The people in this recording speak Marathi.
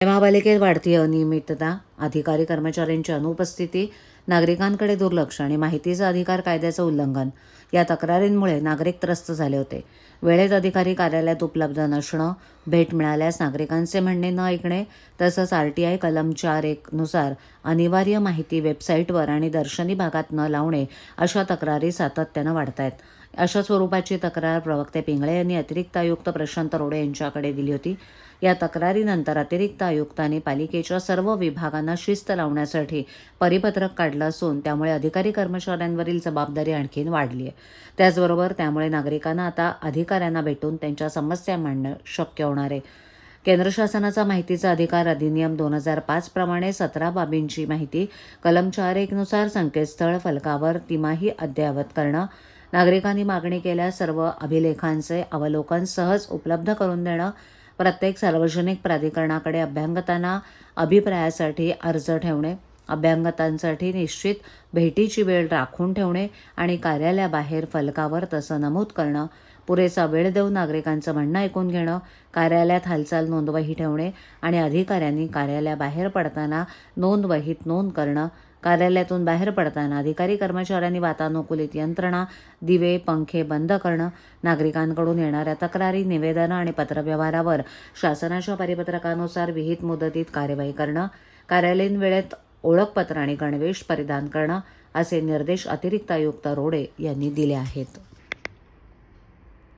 Gracias. महापालिकेत वाढती अनियमितता अधिकारी कर्मचाऱ्यांची अनुपस्थिती नागरिकांकडे दुर्लक्ष आणि माहितीचा अधिकार कायद्याचं उल्लंघन या तक्रारींमुळे नागरिक त्रस्त झाले होते. वेळेत अधिकारी कार्यालयात उपलब्ध नसणं भेट मिळाल्यास नागरिकांचे म्हणणे न ऐकणे तसंच आर टी आय कलम चार एकनुसार अनिवार्य माहिती वेबसाईटवर आणि दर्शनी भागात न लावणे अशा तक्रारी सातत्यानं वाढत आहेत अशा स्वरूपाची तक्रार प्रवक्ते पिंगळे यांनी अतिरिक्त आयुक्त प्रशांत रोडे यांच्याकडे दिली होती. या तक्रारीनंतर अतिरिक्त आयुक्त आयुक्तांनी पालिकेच्या सर्व विभागांना शिस्त लावण्यासाठी परिपत्रक काढलं असून त्यामुळे अधिकारी कर्मचाऱ्यांवरील जबाबदारी आणखीन वाढली आहे. त्याचबरोबर त्यामुळे नागरिकांना आता अधिकाऱ्यांना भेटून त्यांच्या समस्या मांडणं शक्य होणार आहे. केंद्र शासनाचा माहितीचा अधिकार अधिनियम दोन हजार पाच प्रमाणे सतरा बाबींची माहिती कलम चार एकनुसार संकेतस्थळ फलकावर तिमाही अद्ययावत करणं नागरिकांनी मागणी केल्यास सर्व अभिलेखांचे अवलोकन सहज उपलब्ध करून देणं प्रत्येक सार्वजनिक प्राधिकरणाकडे अभ्यांगतांना अभिप्रायासाठी अर्ज ठेवणे. अभ्यंगतांसाठी निश्चित भेटीची वेळ राखून ठेवणे आणि कार्यालयाबाहेर फलकावर तसं नमूद करणं पुरेसा वेळ देऊन नागरिकांचं म्हणणं ऐकून घेणं कार्यालयात हालचाल नोंदवही ठेवणे आणि अधिकाऱ्यांनी कार्यालयाबाहेर पडताना नोंदवहीत नोंद करणं कार्यालयातून बाहेर पडताना अधिकारी कर्मचाऱ्यांनी वातानुकूलित यंत्रणा दिवे पंखे बंद करणं नागरिकांकडून येणाऱ्या तक्रारी निवेदनं आणि पत्रव्यवहारावर शासनाच्या परिपत्रकानुसार विहित मुदतीत कार्यवाही करणं कार्यालयीन वेळेत ओळखपत्र आणि गणवेश परिधान करणं असे निर्देश अतिरिक्त आयुक्त रोडे यांनी दिले आहेत.